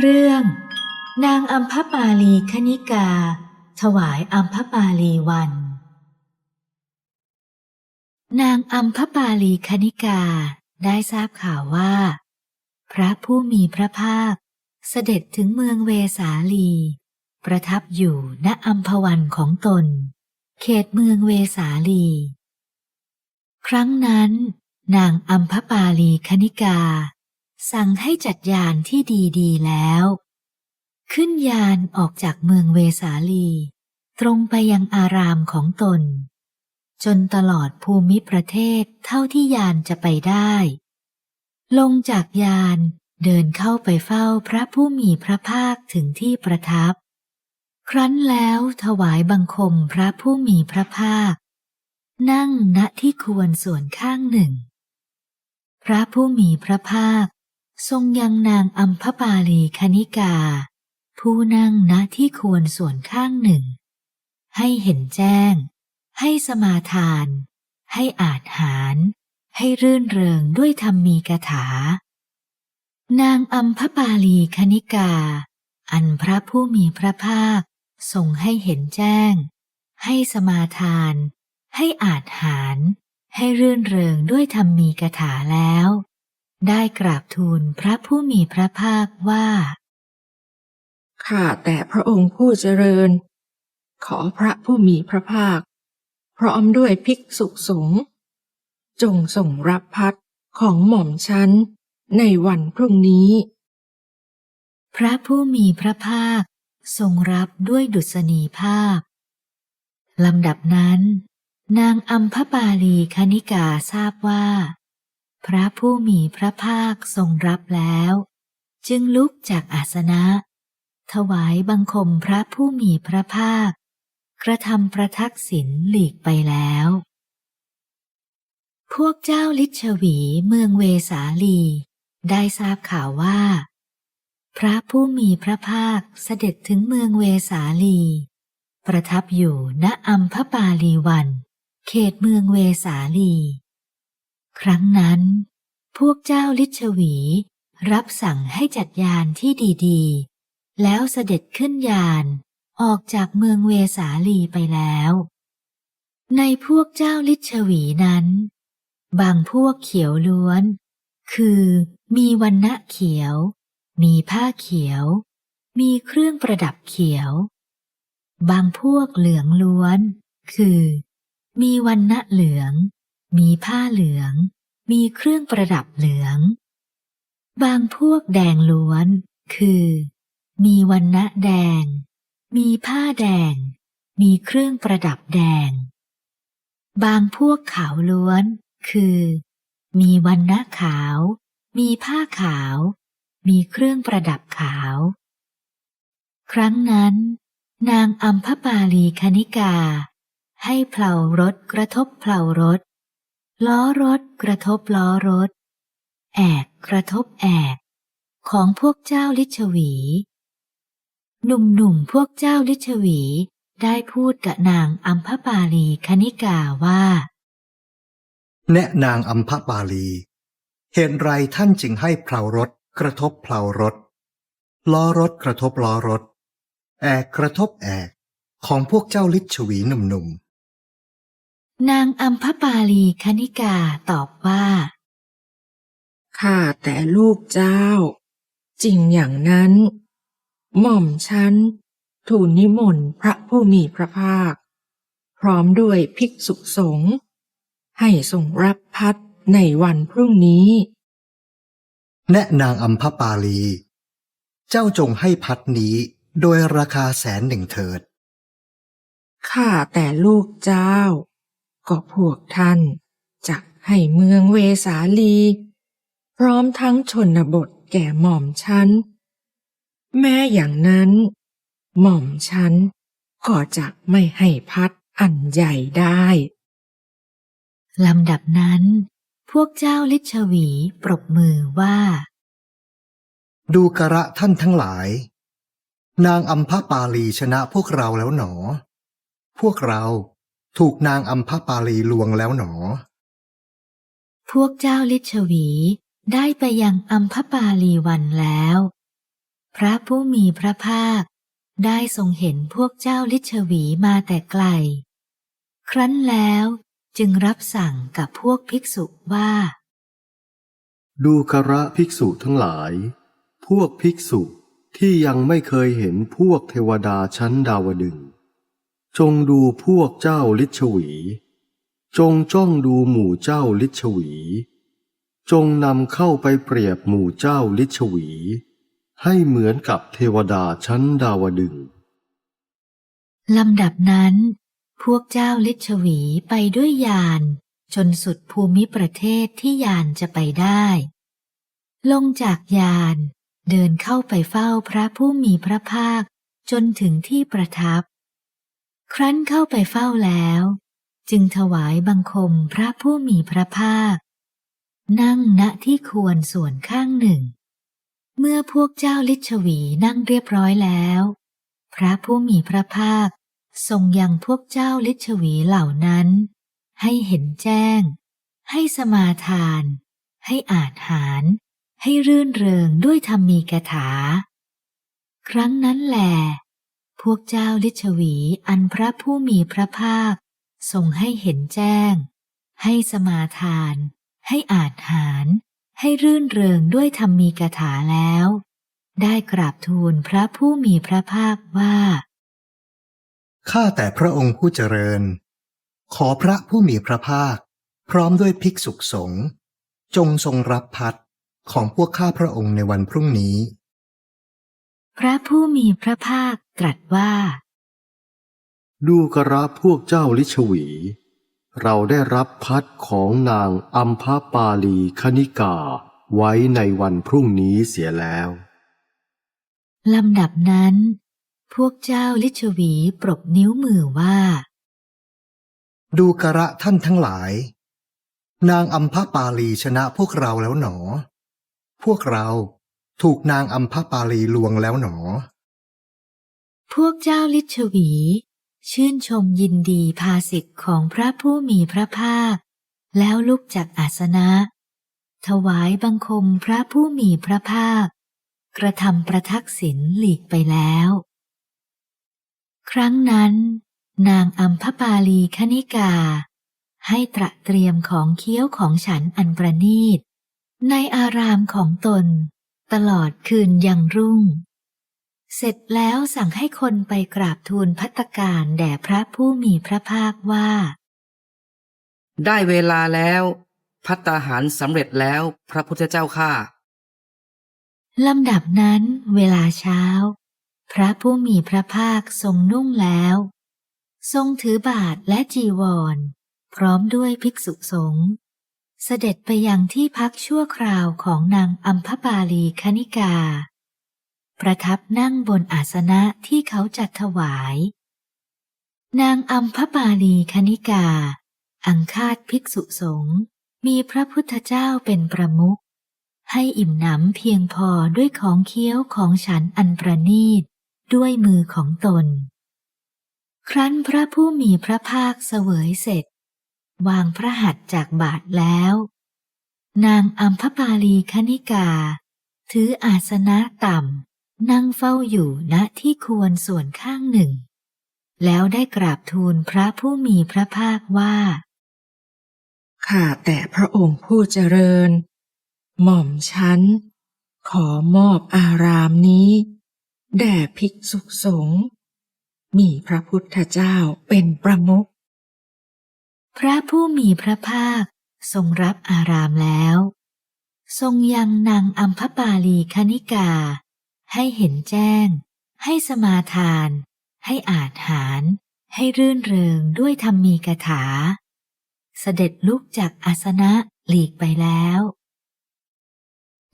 เรื่อง นางอัมพปาลีคณิกา ถวายอัมพปาลีวัน นางอัมพปาลีคณิกาได้ทราบข่าวว่า พระผู้มีพระภาค เสด็จถึงเมืองเวสาลี ประทับอยู่ณอัมพวันของตน เขตเมืองเวสาลี ครั้งนั้น นางอัมพปาลีคณิกา สั่งให้จัดยานที่ดีๆแล้ว ขึ้นยานออกจากเมืองเวสาลี ตรงไปยังอารามของตน จนตลอดภูมิประเทศเท่าที่ยานจะไปได้ ลงจากยานเดินเข้าไปเฝ้าพระผู้มีพระภาคถึงที่ประทับ ครั้นแล้วถวายบังคมพระผู้มีพระภาค นั่งณที่ควรส่วนข้างหนึ่ง พระผู้มีพระภาค ทรงยังนางอัมพปาลีคณิกา ผู้นั่งณที่ควรส่วนข้างหนึ่ง ให้เห็นแจ้ง ให้สมาทาน ให้อาจหาร ให้รื่นเริงด้วยธรรมมีกถา นางอัมพปาลีคณิกา อันพระผู้มีพระภาคทรงให้เห็นแจ้ง ให้สมาทาน ให้อาจหาร ให้รื่นเริงด้วยธรรมมีกถาแล้ว ได้กราบทูลพระผู้มีพระภาคว่า ข้าแต่พระองค์ผู้เจริญ ขอพระผู้มีพระภาค พร้อมด้วยภิกษุสงฆ์จงส่งรับพัดของหม่อมฉันในวันพรุ่งนี้ พระผู้มีพระภาคทรงรับด้วยดุษณีภาพลำดับนั้น นางอัมพปาลีคณิกาทราบว่า พระผู้มีพระภาคทรงรับแล้ว จึงลุกจากอาสนะ ถวายบังคมพระผู้มีพระภาค กระทำประทักษิณหลีกไปแล้ว พวกเจ้าลิชวีเมืองเวสาลี ได้ทราบข่าวว่า พระผู้มีพระภาคเสด็จถึงเมืองเวสาลี ประทับอยู่ณอัมพปาลีวัน เขตเมืองเวสาลี ครั้งนั้น พวกเจ้าลิชวี รับสั่งให้จัดยานที่ดีๆ แล้วเสด็จขึ้นยานออกจากเมืองเวสาลีไปแล้ว ในพวกเจ้าลิชวีนั้น บางพวกเขียวล้วน คือมีวันณะเขียว มีผ้าเขียว มีเครื่องประดับเขียว บางพวกเหลืองล้วน คือ มีวันณะเหลือง มีผ้าเหลือง มีเครื่องประดับเหลือง บางพวกแดงล้วน คือ มีวันณะแดง มีผ้าแดง มีเครื่องประดับแดง บางพวกขาวล้วน คือ มีวันณะขาว มีผ้าขาว มีเครื่องประดับขาว ครั้งนั้น นางอัมพปาลีคณิกาให้เพลารถกระทบเพลารถ ล้อรถกระทบล้อรถ แอกกระทบแอก ของพวกเจ้าลิชวี หนุ่มๆพวกเจ้าลิชวีได้พูดกับนางอัมพปาลีคณิกาว่า แนะนางอัมพปาลี เหตุไรท่านจึงให้เพลารถกระทบเพลารถ ล้อรถกระทบล้อรถ แอกกระทบแอกของพวกเจ้าลิชวีหนุ่มๆ นางอัมพปาลีคณิกาตอบว่า ข้าแต่ลูกเจ้า จริงอย่างนั้น หม่อมฉันทูลนิมนต์พระผู้มีพระภาค พร้อมด้วยภิกษุสงฆ์ให้ส่งรับพัดในวันพรุ่งนี้ๆแนะนางอัมพปาลี เจ้าจงให้พัดนี้โดยราคาแสนหนึ่งเถิด ข้าแต่ลูกเจ้า ก็พวกท่านจะให้เมืองเวสาลี พร้อมทั้งชนบทแก่หม่อมฉัน แม้อย่างนั้น หม่อมฉันก็จะไม่ให้พัดอันใหญ่ได้ลำดับนั้น พวกเจ้าลิชวีปรบมือว่า ดูกระท่านทั้งหลาย นางอัมพปาลีชนะพวกเราแล้วหนอ พวกเรา ถูกนางอัมพปาลีลวงแล้วหนอ พวกเจ้าลิชวีได้ไปยังอัมพปาลีวันแล้ว พระผู้มีพระภาค ได้ทรงเห็นพวกเจ้าลิชวีมาแต่ไกล ครั้นแล้วจึงรับสั่งกับพวกภิกษุว่า ดูกระภิกษุทั้งหลาย พวกภิกษุที่ยังไม่เคยเห็นพวกเทวดาชั้นดาวดึงส์ จงดูพวกเจ้าลิชวี จงจ้องดูหมู่เจ้าลิชวี จงนำเข้าไปเปรียบหมู่เจ้าลิชวี ให้เหมือนกับเทวดาชั้นดาวดึงลำดับนั้น พวกเจ้าลิชวีไปด้วยยานจนสุดภูมิประเทศที่ยานจะไปได้ ลงจากยานเดินเข้าไปเฝ้าพระผู้มีพระภาคจนถึงที่ประทับ ครั้นเข้าไปเฝ้าแล้ว จึงถวายบังคมพระผู้มีพระภาค นั่งณที่ควรส่วนข้างหนึ่ง เมื่อพวกเจ้าลิชวีนั่งเรียบร้อยแล้ว พระผู้มีพระภาค ทรงยังพวกเจ้าลิชวีเหล่านั้น ให้เห็นแจ้ง ให้สมาทาน ให้อาจหารให้รื่นเริงด้วยธรรมีกถา ครั้งนั้นแหล พวกเจ้าลิชวีอันพระผู้มีพระภาคทรงให้เห็นแจ้ง ให้สมาทาน ให้อาจหารให้รื่นเริงด้วยธรรมีกถาแล้ว ได้กราบทูลพระผู้มีพระภาคว่า ข้าแต่พระองค์ผู้เจริญ ขอพระผู้มีพระภาค พร้อมด้วยภิกษุสงฆ์จงทรงรับพัดของพวกข้าพระองค์ในวันพรุ่งนี้ พระผู้มีพระภาค ตรัสว่า ดูกระพวกเจ้าลิชวี เราได้รับพัดของนางอัมพปาลีคณิกาไว้ในวันพรุ่งนี้เสียแล้วลำดับนั้น พวกเจ้าลิชวีปรบนิ้วมือว่า ดูกระท่านทั้งหลาย นางอัมพปาลีชนะพวกเราแล้วหนอ พวกเราถูกนางอัมพปาลีลวงแล้วหนอ พวกเจ้าลิชวี ชื่นชมยินดีภาสิทธิ์ของพระผู้มีพระภาค แล้วลุกจากอาสนะ ถวายบังคมพระผู้มีพระภาค กระทำประทักษิณหลีกไปแล้ว ครั้งนั้น นางอัมพปาลีคณิกา ให้ตระเตรียมของเคี้ยวของฉันอันประณีต ในอารามของตน ตลอดคืนยังรุ่ง เสร็จแล้วสั่งให้คนไปกราบทูลพัตตาการแด่พระผู้มีพระภาคว่า ได้เวลาแล้ว พัตตาหารสำเร็จแล้วพระพุทธเจ้าข้าลำดับนั้นเวลาเช้า พระผู้มีพระภาคทรงนุ่งแล้ว ทรงถือบาทและจีวร พร้อมด้วยภิกษุสงฆ์เสด็จไปยังที่พักชั่วคราวของนางอัมพปาลีคณิกา ประทับนั่งบนอาสนะที่เขาจัดถวาย นางอัมพปาลีคณิกา อังคาดภิกษุสงฆ์มีพระพุทธเจ้าเป็นประมุข ให้อิ่มหนำเพียงพอด้วยของเคี้ยวของฉันอันประณีต ด้วยมือของตน ครั้นพระผู้มีพระภาคเสวยเสร็จ วางพระหัตถ์จากบาทแล้ว นางอัมพปาลีคณิกา ถืออาสนะต่ำ นั่งเฝ้าอยู่ณที่ควรส่วนข้างหนึ่ง แล้วได้กราบทูลพระผู้มีพระภาคว่า ข้าแต่พระองค์ผู้เจริญ หม่อมฉัน ขอมอบอารามนี้ แด่ภิกษุสงฆ์มีพระพุทธเจ้าเป็นประมุขพระผู้มีพระภาคทรงรับอารามแล้ว ทรงยังนางอัมพปาลีคณิกา ให้เห็นแจ้ง ให้สมาทาน ให้อาจหารให้รื่นเริงด้วยธรรมีกถา เสด็จลุกจากอาสนะหลีกไปแล้ว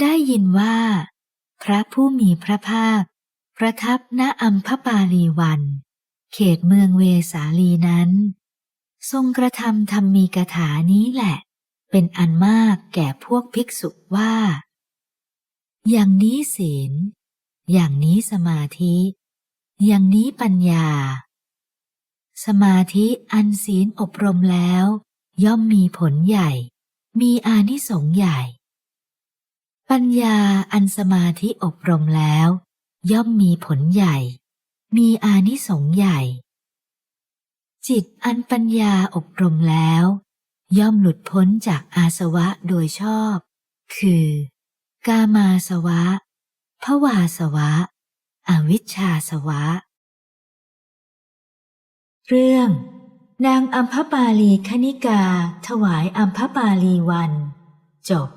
ได้ยินว่า พระผู้มีพระภาค ประทับณอัมพปาลีวัน เขตเมืองเวสาลีนั้น ทรงกระทำธรรมีกถานี้แหละ เป็นอันมากแก่พวกภิกษุว่า อย่างนี้ศีล อย่างนี้สมาธิ อย่างนี้ปัญญา สมาธิอันศีลอบรมแล้ว ย่อมมีผลใหญ่ มีอานิสงส์ใหญ่ ปัญญาอันสมาธิอบรมแล้ว ย่อมมีผลใหญ่ มีอานิสงส์ใหญ่ จิตอันปัญญาอบรมแล้ว ย่อมหลุดพ้นจากอาสวะโดยชอบ คือ กามาสวะ ภวาสวะ อวิชชาสวะ เรื่อง นางอัมพปาลีคณิกา ถวายอัมพปาลีวัน จบ